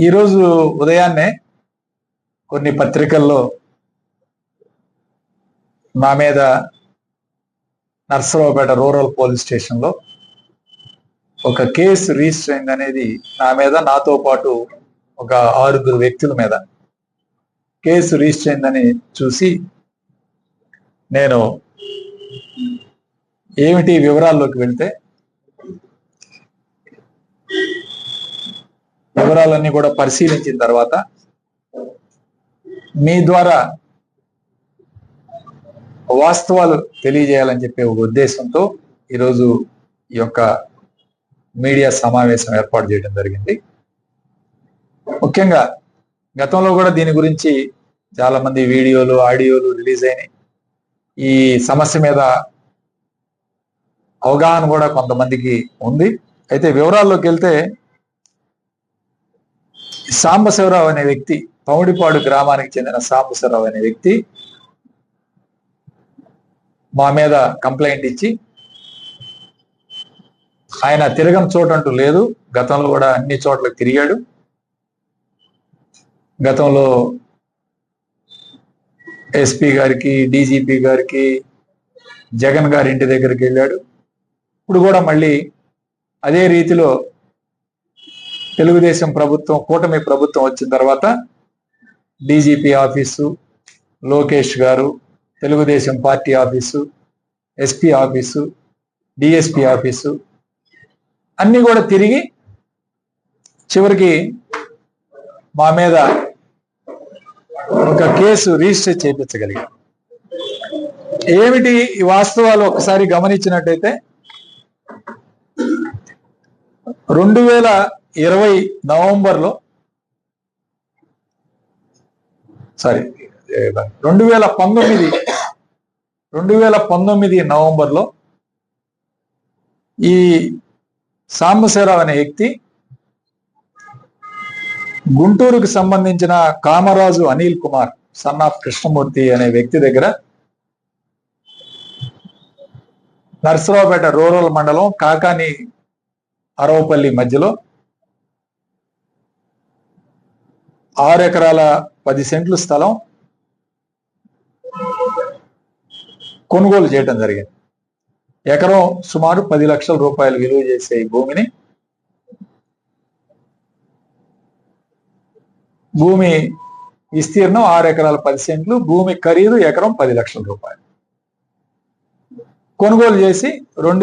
ఈరోజు ఉదయాన్నే కొన్ని పత్రికల్లో నా మీద నర్సరావుపేట రూరల్ పోలీస్ స్టేషన్లో ఒక కేసు రిజిస్టర్ అయింది అనేది నా మీద నాతో పాటు ఒక ఆరుగురు వ్యక్తుల మీద కేసు రిజిస్టర్ అయిందని చూసి నేను ఏమిటి వివరాల్లోకి వెళ్తే వివరాలన్నీ కూడా పరిశీలించిన తర్వాత మీ ద్వారా వాస్తవాలు తెలియజేయాలని చెప్పే ఒక ఉద్దేశంతో ఈరోజు ఈ యొక్క మీడియా సమావేశం ఏర్పాటు చేయడం జరిగింది. ముఖ్యంగా గతంలో కూడా దీని గురించి చాలా మంది వీడియోలు ఆడియోలు రిలీజ్ అయినాయి. ఈ సమస్య మీద అవగాహన కూడా కొంతమందికి ఉంది. అయితే వివరాల్లోకి వెళ్తే సాంబశివరావు అనే వ్యక్తి పౌడిపాడు గ్రామానికి చెందిన సాంబశివరావు అనే వ్యక్తి మా మీద కంప్లైంట్ ఇచ్చి ఆయన తిరగం చోటు లేదు. గతంలో కూడా అన్ని చోట్ల తిరిగాడు. గతంలో ఎస్పీ గారికి డీజీపీ గారికి జగన్ గారి ఇంటి దగ్గరికి వెళ్ళాడు. ఇప్పుడు కూడా మళ్ళీ అదే రీతిలో తెలుగుదేశం ప్రభుత్వం కూటమి ప్రభుత్వం వచ్చిన తర్వాత డీజీపీ ఆఫీసు లోకేష్ గారు Telugu Desam party office SP office DSP office అన్నీ కూడా తిరిగి చివరికి మా మీద ఒక కేసు రిజిస్టర్ చేయించగలిగాం. ఏమిటి ఈ వాస్తవాలు ఒకసారి గమనించినట్టయితే రెండు వేల ఇరవై నవంబర్లో సారీ రెండు వేల పంతొమ్మిది రెండు వేల పంతొమ్మిది నవంబర్లో ఈ సాంబశివరావు అనే వ్యక్తి గుంటూరుకు సంబంధించిన కామరాజు అనిల్ కుమార్ సన్ ఆఫ్ కృష్ణమూర్తి అనే వ్యక్తి దగ్గర నర్సరావుపేట రూరల్ మండలం కాకాని అరవపల్లి మధ్యలో ఆరు ఎకరాల పది సెంట్లు స్థలం కొనుగోలు చేయడం జరిగింది. ఎకరం సుమారు పది లక్షల రూపాయలు విలువ చేసే ఈ భూమిని భూమి విస్తీర్ణం ఆరు ఎకరాల పది సెంట్లు భూమి ఖరీదు ఎకరం పది లక్షల రూపాయలు. కొనుగోలు చేసి రెండు